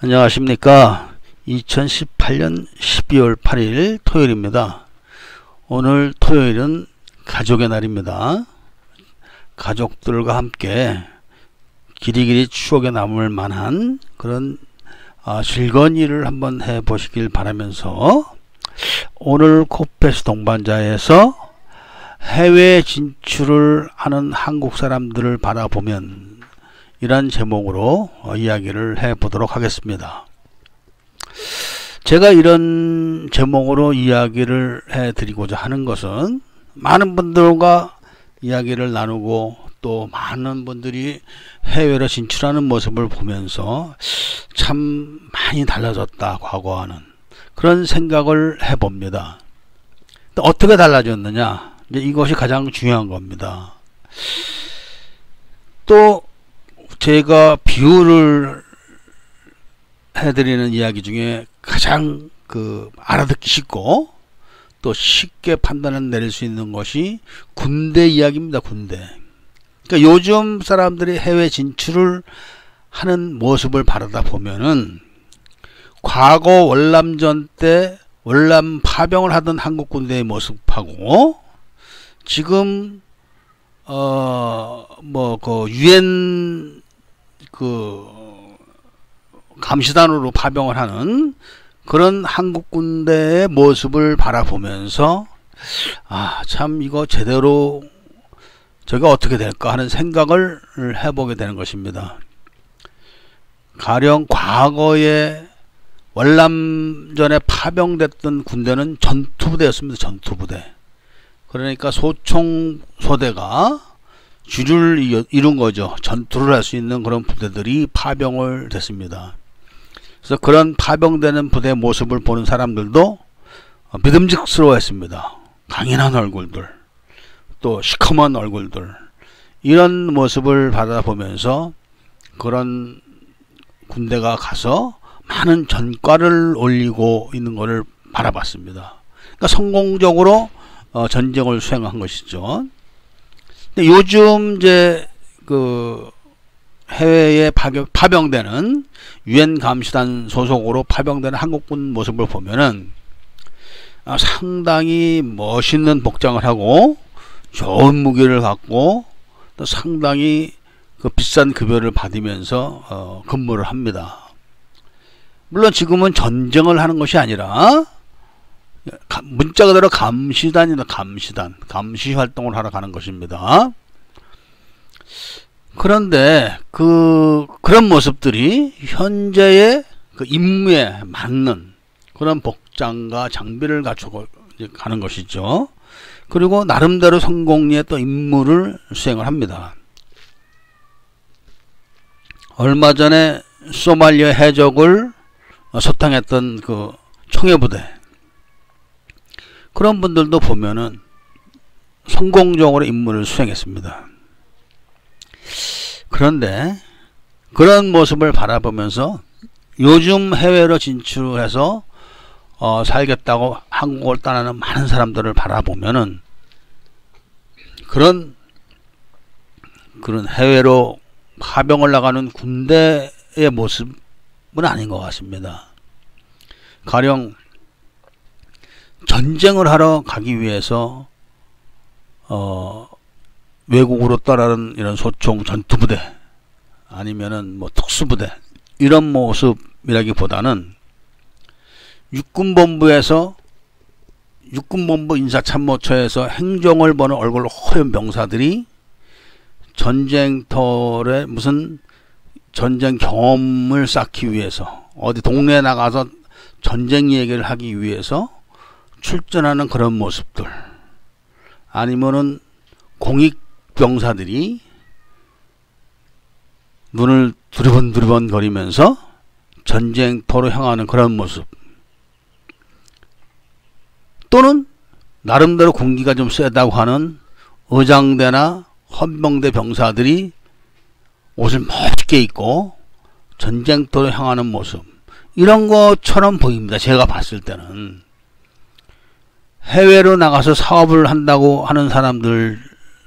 안녕하십니까. 2018년 12월 8일 토요일입니다. 오늘 토요일은 가족의 날입니다. 가족들과 함께 길이길이 추억에 남을 만한 그런 아, 즐거운 일을 한번 해 보시길 바라면서 오늘 코페스 동반자에서 해외 진출을 하는 한국 사람들을 바라보면 이란 제목으로 어, 이야기를 해 보도록 하겠습니다. 제가 이런 제목으로 이야기를 해 드리고자 하는 것은 많은 분들과 이야기를 나누고 또 많은 분들이 해외로 진출하는 모습을 보면서 참 많이 달라졌다 과거와는 그런 생각을 해 봅니다. 또 어떻게 달라졌느냐 이것이 가장 중요한 겁니다. 또 제가 비유를 해드리는 이야기 중에 가장 그 알아듣기 쉽고 또 쉽게 판단을 내릴 수 있는 것이 군대 이야기입니다. 군대. 그러니까 요즘 사람들이 해외 진출을 하는 모습을 바라다 보면은 과거 월남전 때 월남 파병을 하던 한국 군대의 모습하고 지금 어뭐그 유엔 그 감시단으로 파병을 하는 그런 한국 군대의 모습을 바라보면서 아 참 이거 제대로 저가 어떻게 될까 하는 생각을 해보게 되는 것입니다. 가령 과거에 월남전에 파병됐던 군대는 전투부대였습니다. 전투부대. 그러니까 소총소대가 주를 이룬 거죠. 전투를 할 수 있는 그런 부대들이 파병을 됐습니다. 그래서 그런 파병되는 부대 모습을 보는 사람들도 믿음직스러워 했습니다. 강인한 얼굴들, 또 시커먼 얼굴들, 이런 모습을 받아보면서 그런 군대가 가서 많은 전과를 올리고 있는 것을 바라봤습니다. 그러니까 성공적으로 어, 전쟁을 수행한 것이죠. 근데 요즘 이제 그 해외에 파병, 되는 유엔 감시단 소속으로 파병되는 한국군 모습을 보면은 아, 상당히 멋있는 복장을 하고 좋은 무기를 갖고 또 상당히 그 비싼 급여를 받으면서 어, 근무를 합니다. 물론 지금은 전쟁을 하는 것이 아니라 문자 그대로 감시단이다 감시단 감시 활동을 하러 가는 것입니다. 그런데 그 그런 모습들이 현재의 그 임무에 맞는 그런 복장과 장비를 갖추고 가는 것이죠. 그리고 나름대로 성공리에 또 임무를 수행을 합니다. 얼마 전에 소말리아 해적을 소탕했던 그 청해부대 그런 분들도 보면은 성공적으로 임무를 수행했습니다. 그런데 그런 모습을 바라보면서 요즘 해외로 진출해서 어, 살겠다고 한국을 떠나는 많은 사람들을 바라보면은 그런 그런 해외로 파병을 나가는 군대의 모습은 아닌 것 같습니다. 가령 전쟁을 하러 가기 위해서 어, 외국으로 떠나는 이런 소총 전투부대 아니면은 뭐 특수부대 이런 모습이라기보다는 육군본부에서 육군본부 인사참모처에서 행정을 보는 얼굴 허연 병사들이 전쟁터에 무슨 전쟁 경험을 쌓기 위해서 어디 동네에 나가서 전쟁 얘기를 하기 위해서 출전하는 그런 모습들. 아니면은 공익 병사들이 눈을 두리번두리번 거리면서 전쟁터로 향하는 그런 모습. 또는 나름대로 공기가 좀 세다고 하는 의장대나 헌병대 병사들이 옷을 멋지게 입고 전쟁터로 향하는 모습. 이런 것처럼 보입니다. 제가 봤을 때는 해외로 나가서 사업을 한다고 하는 사람들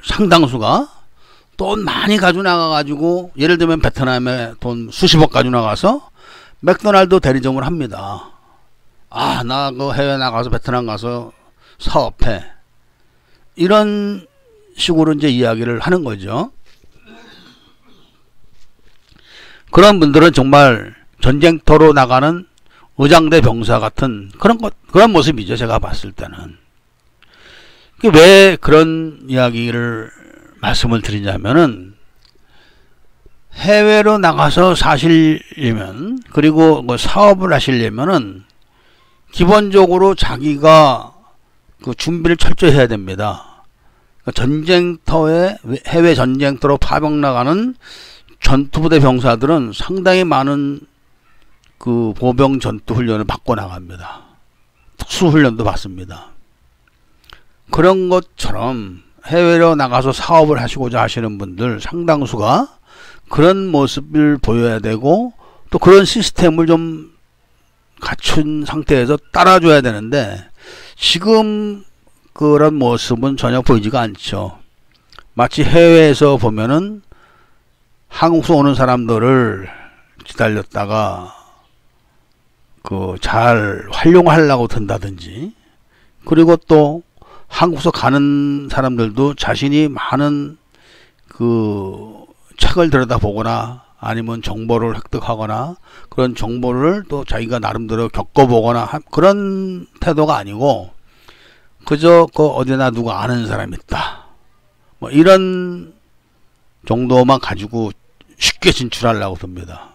상당수가 돈 많이 가지고 나가가지고 예를 들면 베트남에 돈 수십억 가지고 나가서 맥도날드 대리점을 합니다. 아, 나 그 해외 나가서 베트남 가서 사업해. 이런 식으로 이제 이야기를 하는 거죠. 그런 분들은 정말 전쟁터로 나가는 의장대 병사 같은 그런 것, 그런 모습이죠. 제가 봤을 때는. 왜 그런 이야기를 말씀을 드리냐면은 해외로 나가서 사시려면 그리고 뭐 사업을 하시려면은 기본적으로 자기가 그 준비를 철저히 해야 됩니다. 그러니까 전쟁터에 해외 전쟁터로 파병 나가는 전투부대 병사들은 상당히 많은 그 보병 전투 훈련을 받고 나갑니다. 특수 훈련도 받습니다. 그런 것처럼 해외로 나가서 사업을 하시고자 하시는 분들 상당수가 그런 모습을 보여야 되고 또 그런 시스템을 좀 갖춘 상태에서 따라줘야 되는데 지금 그런 모습은 전혀 보이지가 않죠. 마치 해외에서 보면은 한국서 오는 사람들을 기다렸다가 그 잘 활용하려고 든다든지 그리고 또 한국서 가는 사람들도 자신이 많은 그 책을 들여다보거나 아니면 정보를 획득하거나 그런 정보를 또 자기가 나름대로 겪어보거나 그런 태도가 아니고 그저 그 어디나 누가 아는 사람이 있다. 뭐 이런 정도만 가지고 쉽게 진출하려고 듭니다.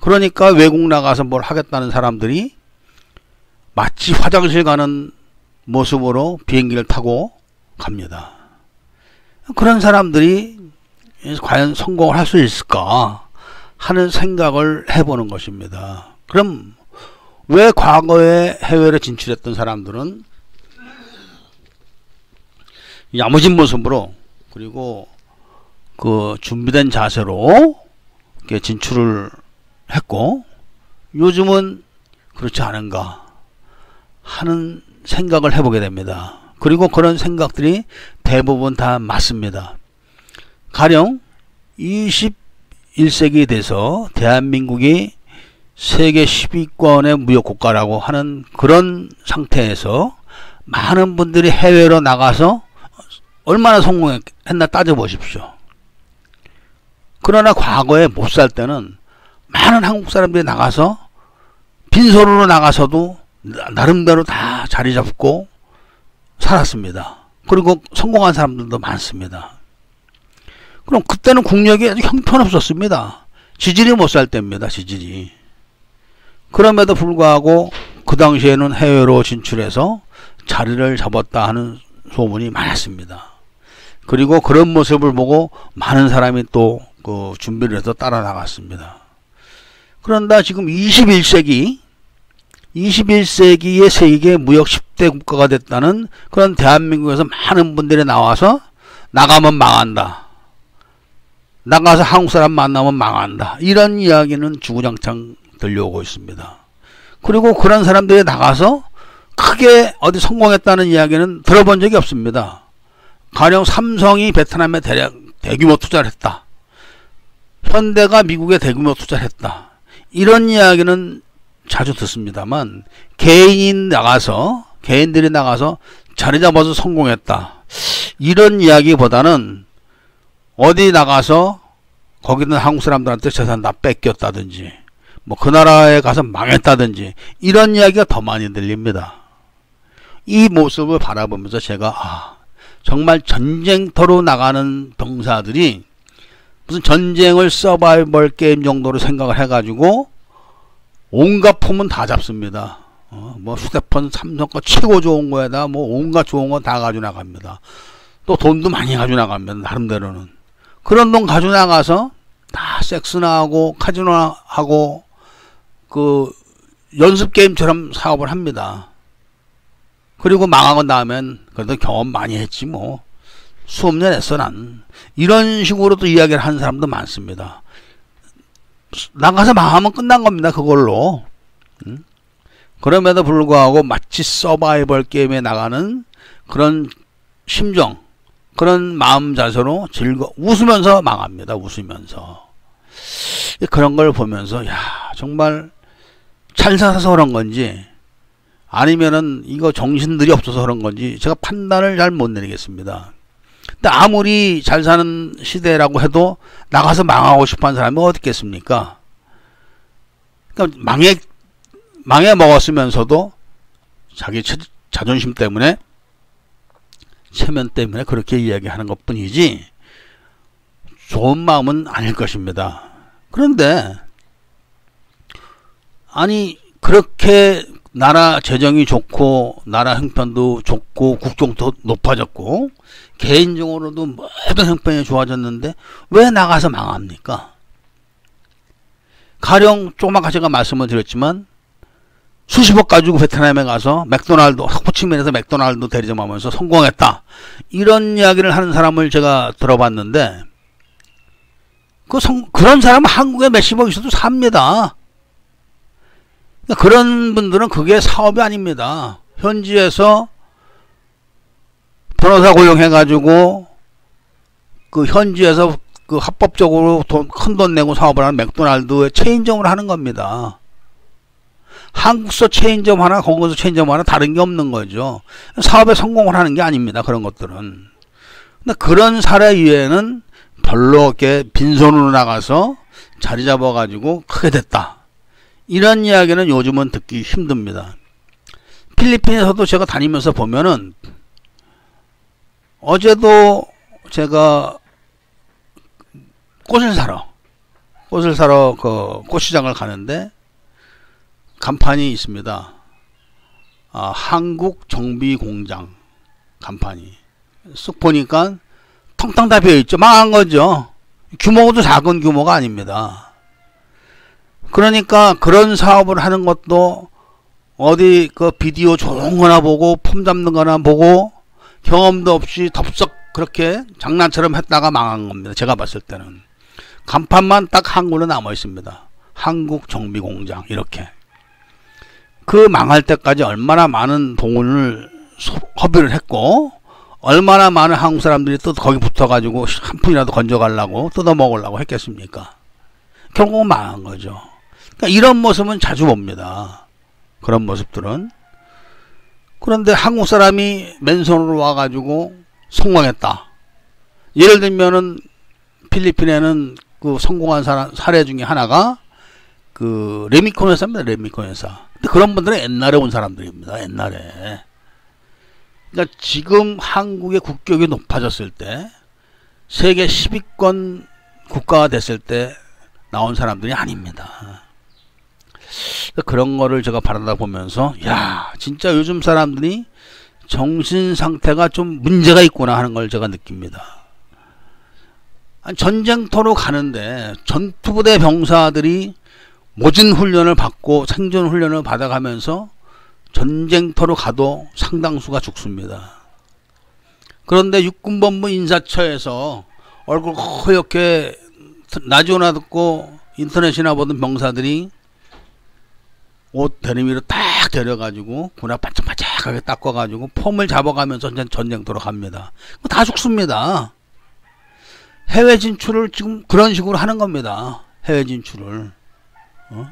그러니까 외국 나가서 뭘 하겠다는 사람들이 마치 화장실 가는 모습으로 비행기를 타고 갑니다. 그런 사람들이 과연 성공을 할 수 있을까 하는 생각을 해보는 것입니다. 그럼 왜 과거에 해외로 진출했던 사람들은 야무진 모습으로 그리고 그 준비된 자세로 진출을 했고 요즘은 그렇지 않은가 하는 생각을 해보게 됩니다. 그리고 그런 생각들이 대부분 다 맞습니다. 가령 21세기 돼서 대한민국이 세계 10위권의 무역 국가라고 하는 그런 상태에서 많은 분들이 해외로 나가서 얼마나 성공했나 따져보십시오. 그러나 과거에 못 살 때는 많은 한국 사람들이 나가서 빈소로 나가서도 나름대로 다 자리 잡고 살았습니다. 그리고 성공한 사람들도 많습니다. 그럼 그때는 국력이 아주 형편없었습니다. 지질이 못 살 때입니다. 지질이. 그럼에도 불구하고 그 당시에는 해외로 진출해서 자리를 잡았다 하는 소문이 많았습니다. 그리고 그런 모습을 보고 많은 사람이 또 그 준비를 해서 따라 나갔습니다. 그런다 지금 21세기 21세기의 세계 무역 10대 국가가 됐다는 그런 대한민국에서 많은 분들이 나와서 나가면 망한다. 나가서 한국 사람 만나면 망한다. 이런 이야기는 주구장창 들려오고 있습니다. 그리고 그런 사람들이 나가서 크게 어디 성공했다는 이야기는 들어본 적이 없습니다. 가령 삼성이 베트남에 대략 대규모 투자를 했다. 현대가 미국에 대규모 투자를 했다. 이런 이야기는 자주 듣습니다만 개인이 나가서 개인들이 나가서 자리 잡아서 성공했다. 이런 이야기보다는 어디 나가서 거기는 한국 사람들한테 재산 다 뺏겼다든지 뭐 그 나라에 가서 망했다든지 이런 이야기가 더 많이 들립니다. 이 모습을 바라보면서 제가 아, 정말 전쟁터로 나가는 병사들이 무슨 전쟁을 서바이벌 게임 정도로 생각을 해가지고 온갖 품은 다 잡습니다. 어, 뭐 휴대폰 삼성 거 최고 좋은 거에다 뭐 온갖 좋은 거 다 가지고 나갑니다. 또 돈도 많이 가지고 나갑니다. 나름대로는. 그런 돈 가지고 나가서 다 섹스나 하고 카지노 하고 그 연습 게임처럼 사업을 합니다. 그리고 망하고 나면 그래도 경험 많이 했지 뭐. 난. 이런 식으로도 이야기를 하는 사람도 많습니다. 나가서 망하면 끝난 겁니다. 그걸로. 음? 그럼에도 불구하고 마치 서바이벌 게임에 나가는 그런 심정, 그런 마음 자세로 즐거 웃으면서 망합니다. 웃으면서. 그런 걸 보면서 야 정말 잘 살아서 그런 건지 아니면은 이거 정신들이 없어서 그런 건지 제가 판단을 잘 못 내리겠습니다. 근데 아무리 잘 사는 시대라고 해도 나가서 망하고 싶어 하는 사람이 어디 있겠습니까? 그러니까 망해, 망해 먹었으면서도 자기 차, 자존심 때문에 체면 때문에 그렇게 이야기하는 것 뿐이지 좋은 마음은 아닐 것입니다. 그런데 아니 그렇게 나라 재정이 좋고 나라 형편도 좋고 국경도 높아졌고 개인적으로도 모든 형편이 좋아졌는데 왜 나가서 망합니까? 가령 조금만 제가 말씀을 드렸지만 수십억 가지고 베트남에 가서 맥도날드 호치민에서 맥도날드 대리점하면서 성공했다 이런 이야기를 하는 사람을 제가 들어봤는데 그 성, 그런 사람은 한국에 몇십억 있어도 삽니다. 그러니까 그런 분들은 그게 사업이 아닙니다. 현지에서 변호사 고용해가지고 그 현지에서 그 합법적으로 큰돈 내고 사업을 하는 맥도날드에 체인점을 하는 겁니다. 한국서 체인점 하나, 거기서 체인점 하나 다른 게 없는 거죠. 사업에 성공을 하는 게 아닙니다. 그런 것들은. 근데 그런 사례 이외에는 별로 이렇게 빈손으로 나가서 자리 잡아가지고 크게 됐다. 이런 이야기는 요즘은 듣기 힘듭니다. 필리핀에서도 제가 다니면서 보면은 어제도 제가 꽃을 사러 꽃을 사러 그 꽃시장을 가는데 간판이 있습니다. 아, 한국 정비 공장 간판이 쓱 보니까 텅텅 다 비어 있죠. 망한 거죠. 규모도 작은 규모가 아닙니다. 그러니까 그런 사업을 하는 것도 어디 그 비디오 좋은 거나 보고 폼 잡는 거나 보고 경험도 없이 덥석 그렇게 장난처럼 했다가 망한 겁니다. 제가 봤을 때는. 간판만 딱 한글로 남아 있습니다. 한국 정비 공장 이렇게. 그 망할 때까지 얼마나 많은 돈을 허비를 했고 얼마나 많은 한국 사람들이 또 거기 붙어가지고 한 푼이라도 건져가려고 뜯어먹으려고 했겠습니까? 결국은 망한 거죠. 그러니까 이런 모습은 자주 봅니다. 그런 모습들은. 그런데 한국 사람이 맨손으로 와가지고 성공했다. 예를 들면은 필리핀에는 그 성공한 사람, 사례 중에 하나가 그 레미콘 회사입니다. 레미콘 회사. 근데 그런 분들은 옛날에 온 사람들입니다. 옛날에. 그러니까 지금 한국의 국격이 높아졌을 때 세계 10위권 국가가 됐을 때 나온 사람들이 아닙니다. 그런 거를 제가 바라다 보면서 야 진짜 요즘 사람들이 정신 상태가 좀 문제가 있구나 하는 걸 제가 느낍니다. 전쟁터로 가는데 전투부대 병사들이 모진 훈련을 받고 생존 훈련을 받아가면서 전쟁터로 가도 상당수가 죽습니다. 그런데 육군본부 인사처에서 얼굴 허옇게 라디오나 듣고 인터넷이나 보던 병사들이 옷 대리미로 딱 데려가지고 군화 반짝반짝하게 닦아가지고 폼을 잡아가면서 전쟁터로 갑니다. 다 죽습니다. 해외 진출을 지금 그런 식으로 하는 겁니다. 해외 진출을. 어?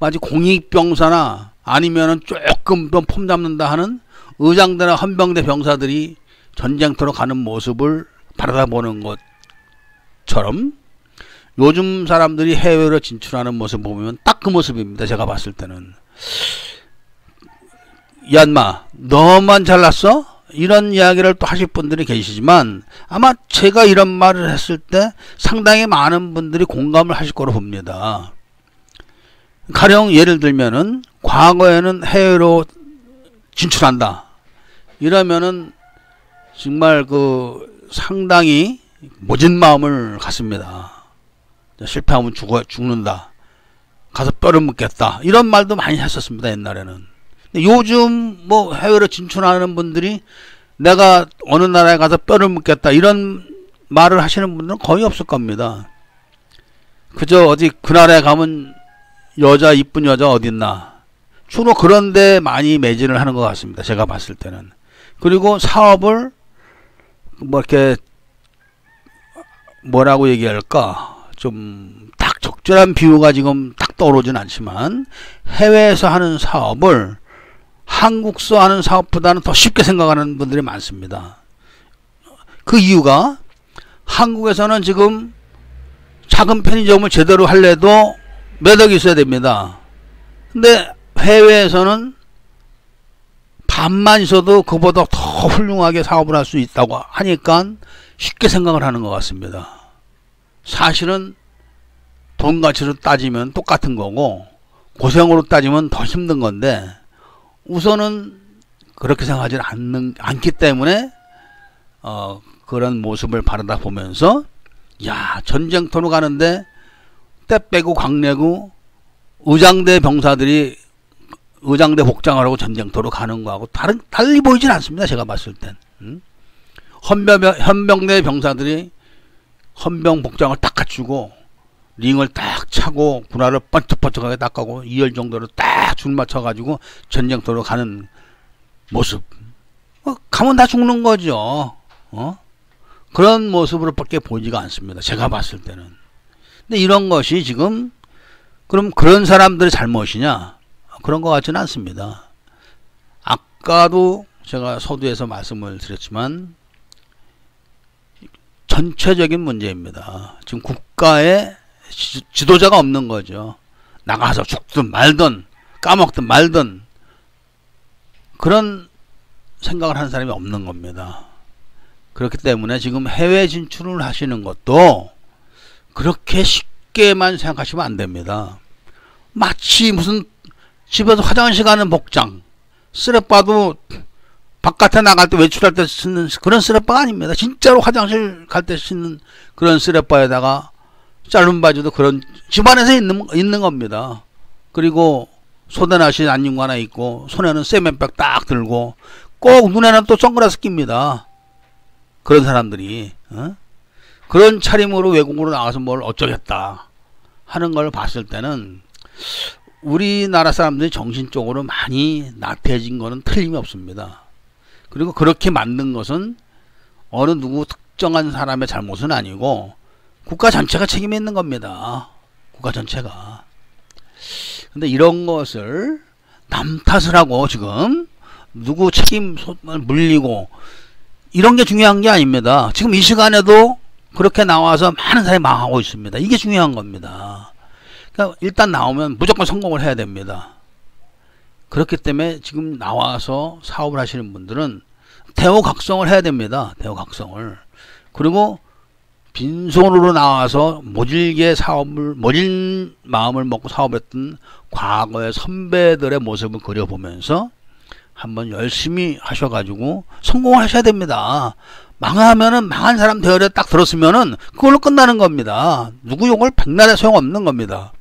마치 공익병사나 아니면은 조금 폼 잡는다 하는 의장대나 헌병대 병사들이 전쟁터로 가는 모습을 바라다 보는 것처럼 요즘 사람들이 해외로 진출하는 모습 보면 딱 그 모습입니다. 제가 봤을 때는. 얀마, 너만 잘났어? 이런 이야기를 또 하실 분들이 계시지만 아마 제가 이런 말을 했을 때 상당히 많은 분들이 공감을 하실 거로 봅니다. 가령 예를 들면은 과거에는 해외로 진출한다. 이러면은 정말 그 상당히 모진 마음을 갖습니다. 실패하면 죽어, 죽는다. 가서 뼈를 묻겠다. 이런 말도 많이 했었습니다. 옛날에는. 요즘 뭐 해외로 진출하는 분들이 내가 어느 나라에 가서 뼈를 묻겠다. 이런 말을 하시는 분들은 거의 없을 겁니다. 그저 어디 그 나라에 가면 여자 이쁜 여자 어딨나 주로 그런데 많이 매진을 하는 것 같습니다. 제가 봤을 때는 그리고 사업을 뭐 이렇게 뭐라고 얘기할까 좀 딱 적절한 비유가 지금 딱 떠오르진 않지만 해외에서 하는 사업을 한국서 하는 사업보다는 더 쉽게 생각하는 분들이 많습니다. 그 이유가 한국에서는 지금 작은 편의점을 제대로 할래도 매덕이 있어야 됩니다. 근데 해외에서는 반만 있어도 그보다 더 훌륭하게 사업을 할 수 있다고 하니까 쉽게 생각을 하는 것 같습니다. 사실은 돈 가치로 따지면 똑같은 거고 고생으로 따지면 더 힘든 건데 우선은 그렇게 생각하지 않는 않기 때문에 어 그런 모습을 바라다 보면서 야 전쟁터로 가는데 때 빼고 강내고 의장대 병사들이 의장대 복장을 하고 전쟁터로 가는 거하고 다른 달리 보이진 않습니다. 제가 봤을 땐. 음? 헌병, 헌병대 병사들이 헌병 복장을 딱 갖추고 링을 딱 차고 군화를 번쩍번쩍하게 닦고 2열 정도로 딱 줄 맞춰가지고 전쟁터로 가는 모습. 어, 가면 다 죽는 거죠. 어? 그런 모습으로밖에 보이지가 않습니다. 제가 봤을 때는. 근데 이런 것이 지금 그럼 그런 사람들의 잘못이냐? 그런 것 같지는 않습니다. 아까도 제가 서두에서 말씀을 드렸지만 전체적인 문제입니다. 지금 국가에 지도자가 없는 거죠. 나가서 죽든 말든 까먹든 말든 그런 생각을 하는 사람이 없는 겁니다. 그렇기 때문에 지금 해외 진출을 하시는 것도 그렇게 쉽게만 생각하시면 안 됩니다. 마치 무슨 집에서 화장실 가는 복장 쓰레빠도 바깥에 나갈 때 외출할 때 쓰는 그런 쓰레빠 아닙니다. 진짜로 화장실 갈 때 쓰는 그런 쓰레빠에다가 짧은 바지도 그런 집안에서 있는, 있는 겁니다. 그리고 소대나시 안경 하나 있고 손에는 세면백 딱 들고 꼭 눈에는 또 선글라스 낍니다. 그런 사람들이 어? 그런 차림으로 외국으로 나가서 뭘 어쩌겠다 하는 걸 봤을 때는 우리나라 사람들이 정신적으로 많이 나태해진 것은 틀림이 없습니다. 그리고 그렇게 만든 것은 어느 누구 특정한 사람의 잘못은 아니고 국가 전체가 책임이 있는 겁니다. 국가 전체가. 근데 이런 것을 남 탓을 하고 지금 누구 책임을 물리고 이런 게 중요한 게 아닙니다. 지금 이 시간에도 그렇게 나와서 많은 사람이 망하고 있습니다. 이게 중요한 겁니다. 그러니까 일단 나오면 무조건 성공을 해야 됩니다. 그렇기 때문에 지금 나와서 사업을 하시는 분들은 대호각성을 해야 됩니다. 대호각성을. 그리고 빈손으로 나와서 모질게 사업을 모질 마음을 먹고 사업했던 과거의 선배들의 모습을 그려보면서 한번 열심히 하셔가지고 성공하셔야 됩니다. 망하면은 망한 사람 대열에 딱 들었으면은 그걸로 끝나는 겁니다. 누구 용을 백날에 소용없는 겁니다.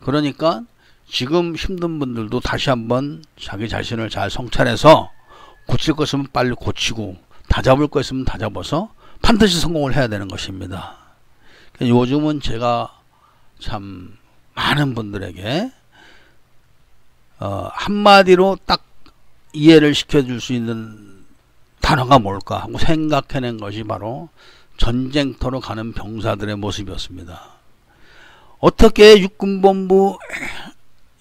그러니까 지금 힘든 분들도 다시 한번 자기 자신을 잘 성찰해서 고칠 것이면 빨리 고치고 다 잡을 거 있으면 다 잡아서 반드시 성공을 해야 되는 것입니다. 요즘은 제가 참 많은 분들에게 어, 한마디로 딱 이해를 시켜줄 수 있는 단어가 뭘까 하고 생각해낸 것이 바로 전쟁터로 가는 병사들의 모습이었습니다. 어떻게 육군본부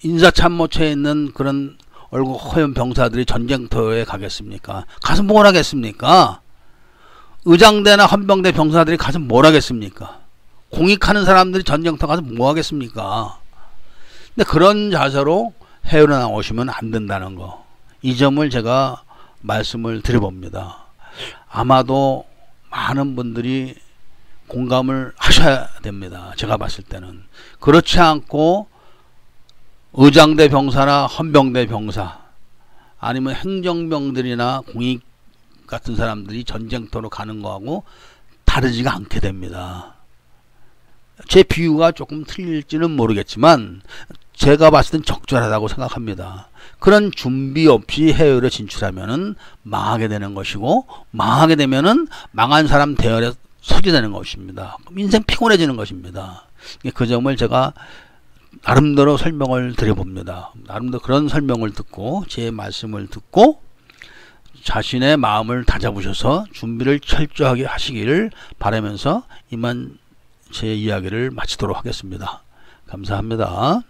인사참모처에 있는 그런 얼굴 허연 병사들이 전쟁터에 가겠습니까? 가서 뭘 하겠습니까? 의장대나 헌병대 병사들이 가서 뭘 하겠습니까? 공익하는 사람들이 전쟁터 가서 뭐 하겠습니까? 근데 그런 자세로 해외로 나오시면 안 된다는 거. 이 점을 제가 말씀을 드려봅니다. 아마도 많은 분들이 공감을 하셔야 됩니다. 제가 봤을 때는. 그렇지 않고 의장대 병사나 헌병대 병사 아니면 행정병들이나 공익 같은 사람들이 전쟁터로 가는 거하고 다르지가 않게 됩니다. 제 비유가 조금 틀릴지는 모르겠지만 제가 봤을 땐 적절하다고 생각합니다. 그런 준비 없이 해외로 진출하면은 망하게 되는 것이고 망하게 되면은 망한 사람 대열에 서게 되는 것입니다. 인생 피곤해지는 것입니다. 그 점을 제가 나름대로 설명을 드려봅니다. 나름대로 그런 설명을 듣고 제 말씀을 듣고 자신의 마음을 다잡으셔서 준비를 철저하게 하시기를 바라면서 이만 제 이야기를 마치도록 하겠습니다. 감사합니다.